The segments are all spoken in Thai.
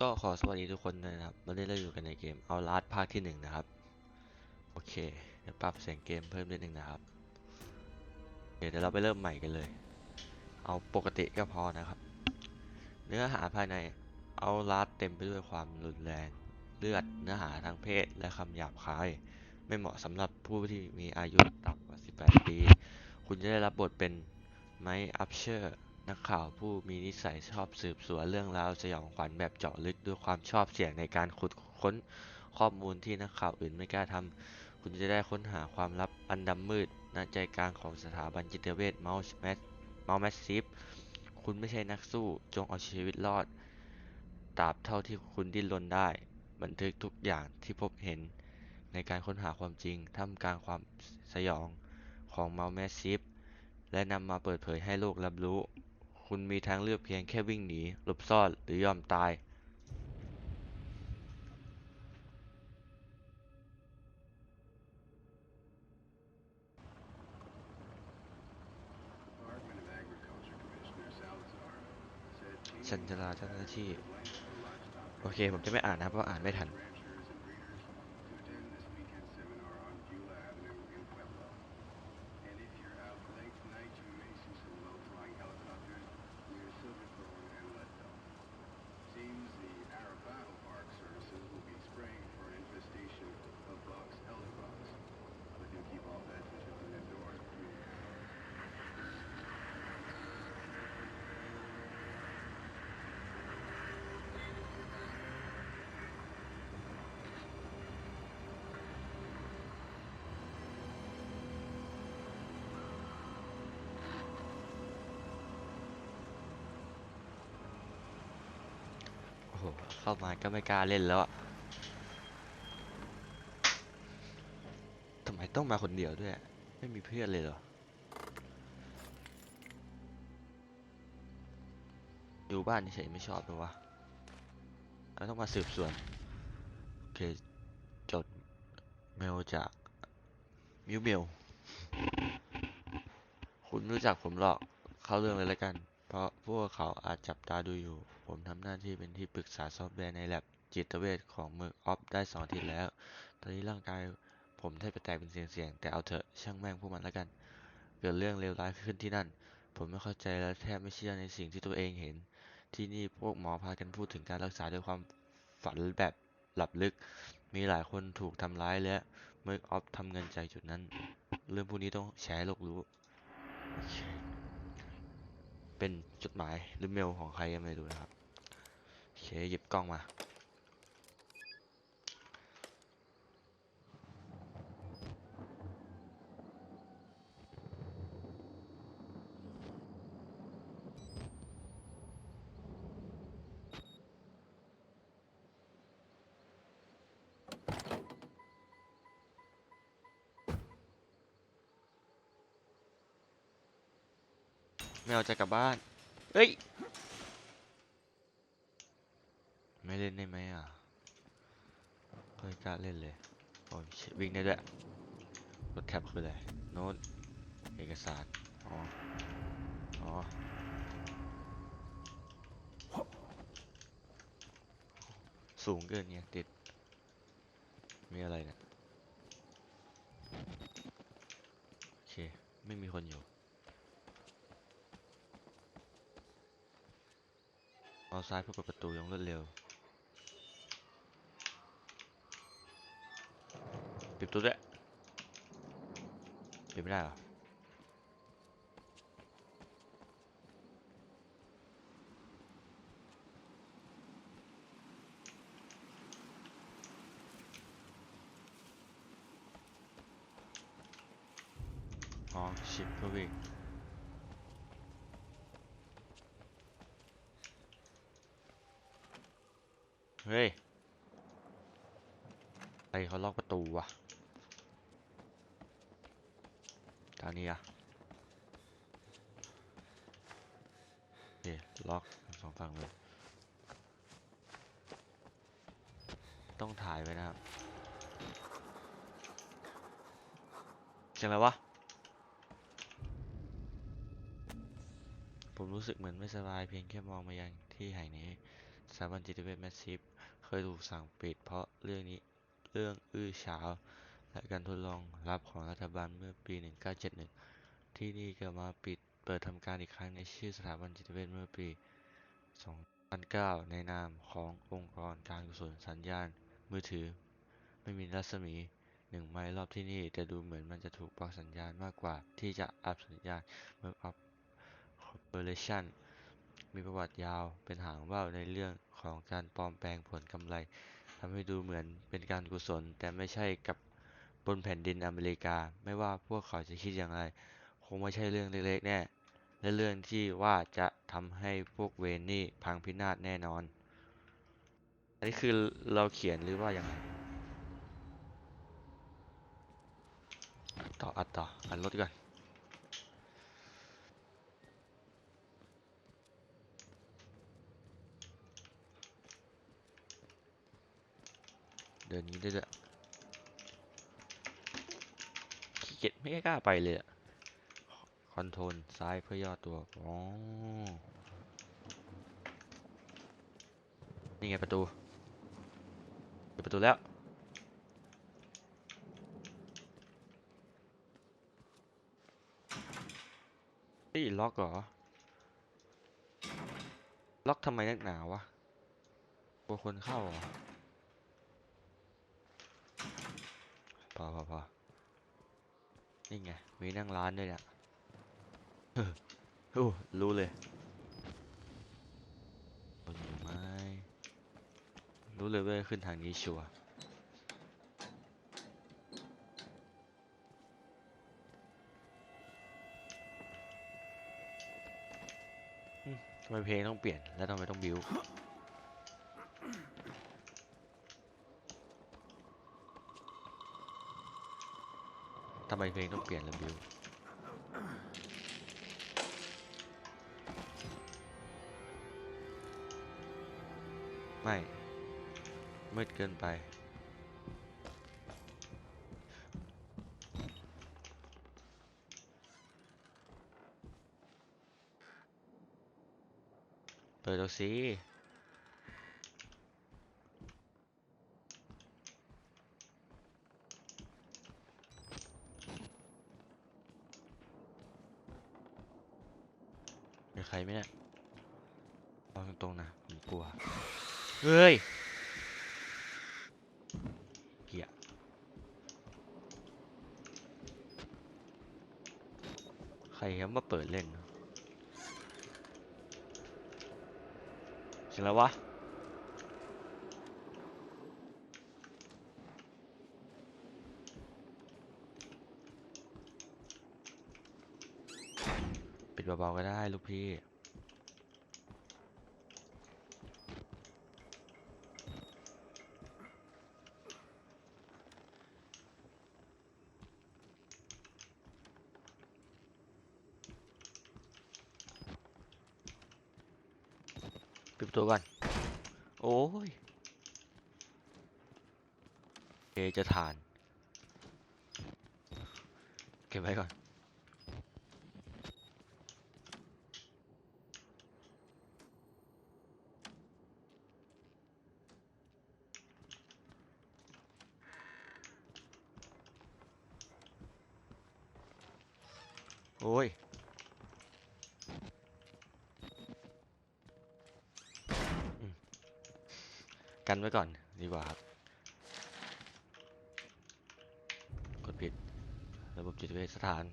ก็ขอสวัสดีทุกคนนะครับวันนี้เราอยู่กันในเกมเอาลาดภาคที่หนึ่งนะครับ โอเคเดี๋ยวปรับเสียงเกมเพิ่มนิดนึงนะครับเดี๋ยวเราไปเริ่มใหม่กันเลย เอาปกติก็พอนะครับ เนื้อหาภายในเอาลาดเต็มไปด้วยความรุนแรงเลือดเนื้อหาทางเพศและคำหยาบคาย ไม่เหมาะสำหรับผู้ที่มีอายุต่ำกว่า 18 ปี คุณจะได้รับบทเป็นไมอัพเชอร์ นักข่าวผู้มีนิสัยชอบสืบสวนเรื่องราวสยองขวัญแบบเจาะลึกด้วยความชอบเสี่ยงในการขุดค้นข้อมูลที่นักข่าวอื่นไม่กล้าทำ คุณจะได้ค้นหาความลับอันดำมืดณใจกลางของสถาบันจิตเวชเมาส์แมสเมาส์แมสซีฟคุณไม่ใช่นักสู้จงเอาชีวิตรอดตราบเท่าที่คุณดิ้นรนได้ บันทึกทุกอย่างที่พบเห็นในการค้นหาความจริงท่ามกลางความสยองของเมาส์แมสซีฟและนำมาเปิดเผยให้โลกรับรู้ คุณมีทางเลือกเพียงแค่วิ่งหนีหลบซ่อนหรือยอมตาย Department of Agriculture Commissioner Salazar said ฉันจะลาเจ้าหน้าที่ โอเค ผมจะไม่อ่านนะครับเพราะอ่านไม่ทัน เข้ามาก็ไม่กล้าเล่นแล้วอะทำไมต้องมาคนเดียวด้วย ไม่มีเพื่อนเลยเหรอ อยู่บ้านเฉยไม่ชอบเลยวะแล้วต้องมาสืบสวน โอเค จดเมลจากมิวเมลคุณรู้จักผมหรอก เข้าเรื่องเลยแล้วกัน เพราะพวกเขาอาจจับตาดูอยู่ ผมทำหน้าที่เป็นที่ปรึกษาซอฟต์แวร์ในแลบจิตเวชของเมือออฟได้สองอาทิตย์แล้ว ตอนนี้ร่างกายผมแทบจะแตกเป็นเสียงๆ แต่เอาเถอะช่างแม่งพวกมันแล้วกัน เกิดเรื่องเลวร้ายขึ้นที่นั่น ผมไม่เข้าใจและแทบไม่เชื่อในสิ่งที่ตัวเองเห็น ที่นี่พวกหมอพากันพูดถึงการรักษาด้วยความฝันแบบหลับลึก มีหลายคนถูกทำร้ายและเมือออฟทำเงินจากจุดนั้น เรื่องพวกนี้ต้องแชร์โลกรู้โอเคเป็นจดหมายหรือเมลของใครก็ไม่รู้นะครับ โอเคหยิบกล้องมาไม่เอาจะกลับบ้าน เฮ้ย ไม่ เล่นได้ไหมอะเฮ้ยกล้าเล่นเลยโอ้ยชิวิ่งได้ด้วยกดแท็บคืออะไรโน้ตเอกสารอ๋ออ๋อสูงเกินไงติด มีอะไรเนี่ยโอเค ไม่มีคนอยู่เอาซ้ายเพื่อเปิดประตูอยังรวดเร็ว ปิดประตูด้วยปิดไม่ได้เหรออ๋อชิปเพื่อวิ่งเฮ้ยใครเขาล็อกประตูวะ ทางนี้อะโอเคล็อกสองฝั่งเลยต้องถ่ายไว้นะครับเสียงอะไรวะ ผมรู้สึกเหมือนไม่สบายเพียงแค่มองมายังที่แห่งนี้สถาบันจิตเวชแมสซีฟเคยถูกสั่งปิดเพราะเรื่องนี้เรื่องอื้อฉาว และการทดลองลับของรัฐบาลเมื่อปี 1971 ที่นี่ก็มาปิดเปิดทำการอีกครั้งในชื่อสถาบันจิตเวชเมื่อปี 2009 ในนามขององค์กรการกุศลสัญญาณ มือถือ ไม่มีรัศมีหนึ่งไมล์รอบที่นี่แต่ดูเหมือนมันจะถูกบล็อกสัญญาณมากกว่าที่จะอัพสัญญาณเมื่ออัพคอร์ปอเรชั่นมีประวัติยาวเป็นหางว่าวในเรื่องของการปลอมแปลงผลกำไรทำให้ดูเหมือนเป็นการกุศล แต่ไม่ใช่กับ บนแผ่นดินอเมริกา ไม่ว่าพวกเขาจะคิดอย่างไร คงไม่ใช่เรื่องเล็กๆแน่ และเรื่องที่ว่าจะทำให้พวกเวนนี่พังพินาศแน่นอน อันนี้คือเราเขียนหรือว่ายังไงต่ออัดต่ออัดรถก่อนเดินนี้ได้ด้วยขี้ เกียจไม่กล้าไปเลยอะคอนโทรลซ้ายเพื่อย่อตัว อ๋อ นี่ไงประตูเปิดประตูแล้ว นี่ล็อกเหรอ ล็อกทำไมนักหนาวะกลัวคนเข้าเหรอพอพอพอ นี่ไง มีนั่งร้านด้วยเนี่ยโอ้รู้เลยคนอยู่ไหมรู้เลยว่าขึ้นทางนี้ชัวร์อืมทำไมเพลงต้องเปลี่ยน แล้วทำไมต้องบิว ไมเพลงต้องเปลี่ยนล่ะบิวไม่ มืดเกินไป เปิดดูสิมีใครไหมเนี่ยเอาตรงๆนะ ผมกลัว เฮ้ยเกียใครเขามาเปิดเล่นเสียงแล้ววะปิดเบาๆก็ได้ลูกพี่ ปิดประตูก่อน โอ้ยเอจะทาน เก็บไว้ก่อน โอ้ย กันไว้ก่อนดีกว่าครับ กดผิด ระบบจิตเวชสถาน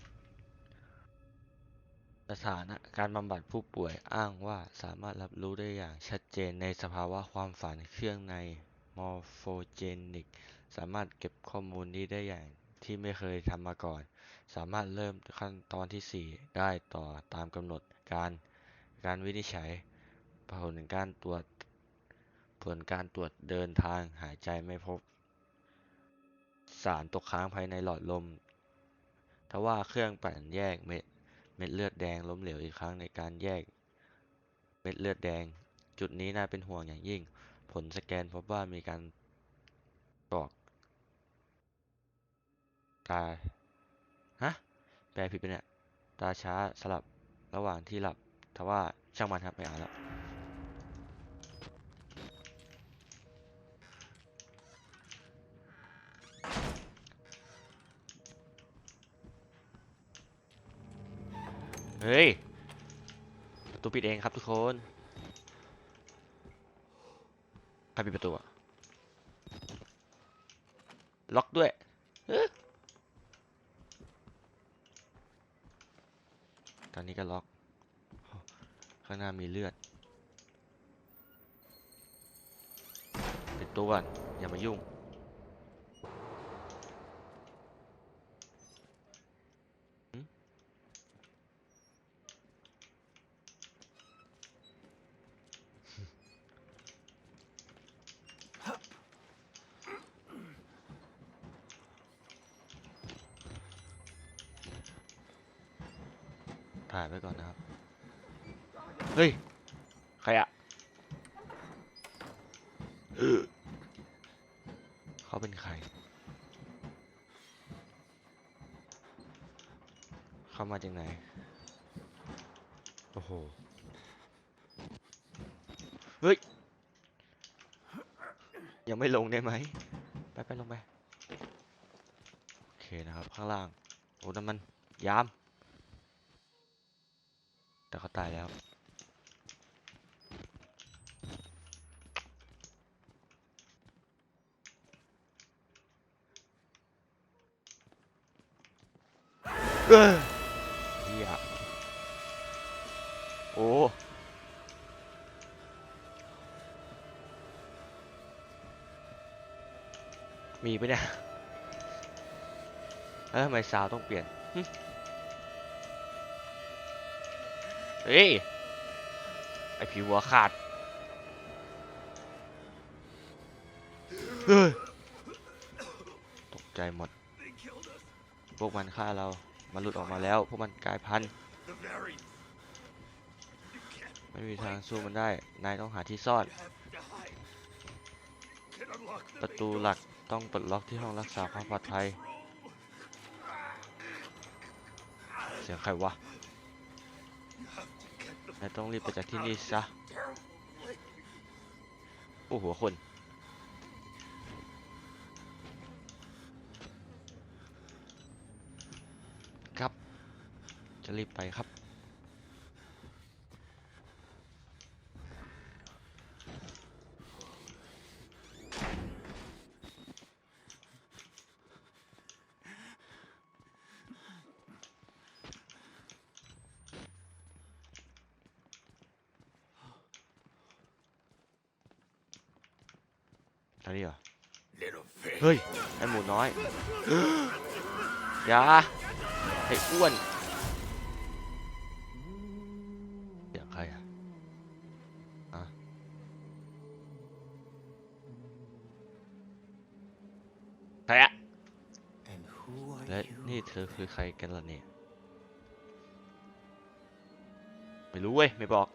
สถานะการบำบัดผู้ป่วยอ้างว่าสามารถรับรู้ได้อย่างชัดเจนในสภาวะความฝันเครื่องในมอร์โฟเจนิก สามารถเก็บข้อมูลนี้ได้อย่างที่ไม่เคยทำมาก่อน สามารถเริ่มขั้นตอนที่ 4 ได้ต่อตามกำหนดการ การวินิจฉัย ผลการตรวจ ผลการตรวจเดินทางหายใจไม่พบ สารตกค้างภายในหลอดลม ทว่าเครื่องปั่นแยกเม็ดเม็ดเลือดแดงล้มเหลวอีกครั้งในการแยก เม็ดเลือดแดง จุดนี้น่าเป็นห่วงอย่างยิ่ง ผลสแกนพบว่ามีการกรอกตาฮะแปลผิดไปเนี่ย ตาช้าสลับระหว่างที่หลับ ทว่าช่างมันครับไม่อ่านแล้ว เฮ้ยประตูปิดเองครับทุกคนใครปิดประตูอะล็อกด้วยอตอนนี้ก็ล็อก ข้างหน้ามีเลือดปิดตัวก่อนอย่ามายุ่ง ถ่ายไว้ก่อนนะครับ เฮ้ย ใครอะเออเขาเป็นใคร เข้ามาจากไหน โอ้โห เฮ้ย ยังไม่ลงได้ไหม ไปไปลงไป โอเคนะครับ ข้างล่าง โอ้นั่นมัน ยาม แต่เขาตายแล้วเอ้ยเหี้ยโอ้มีปะเนี่ยแล้วทำไมซาวต้องเปลี่ยน เฮ้ย ไอผิวหัวขาด เฮ้ย ตกใจหมด พวกมันฆ่าเรา มันหลุดออกมาแล้ว พวกมันกลายพันธุ์ไม่มีทางสู้มันได้ นายต้องหาที่ซ่อน ประตูหลักต้องปลดล็อกที่ห้องรักษาความปลอดภัย เสียงใครวะ ราต้องรีบไปจากที่นี่ซะ โอ้หัวคน ครับ จะรีบไปครับ ทางนี้เหรอ เฮ้ยไอหมูน้อยอย่าไออ้วนเสียงใครอะอะใครอะและนี่เธอคือใครกันล่ะเนี่ย ไม่รู้เว้ย ไม่บอก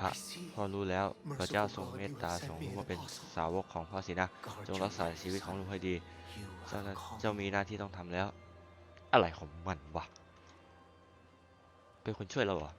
พระ I see. พ่อรู้แล้ว พระเจ้าทรงเมตตาทรงรู้ว่าเป็นสาวกของพ่อสินะ Guard จง your รักษาชีวิตของลูกให้ดี You เจ้า have นะ called เจ้ามีหน้าที่ต้องทำแล้ว อะไรของมันวะ เป็นคนช่วยเราเหรอ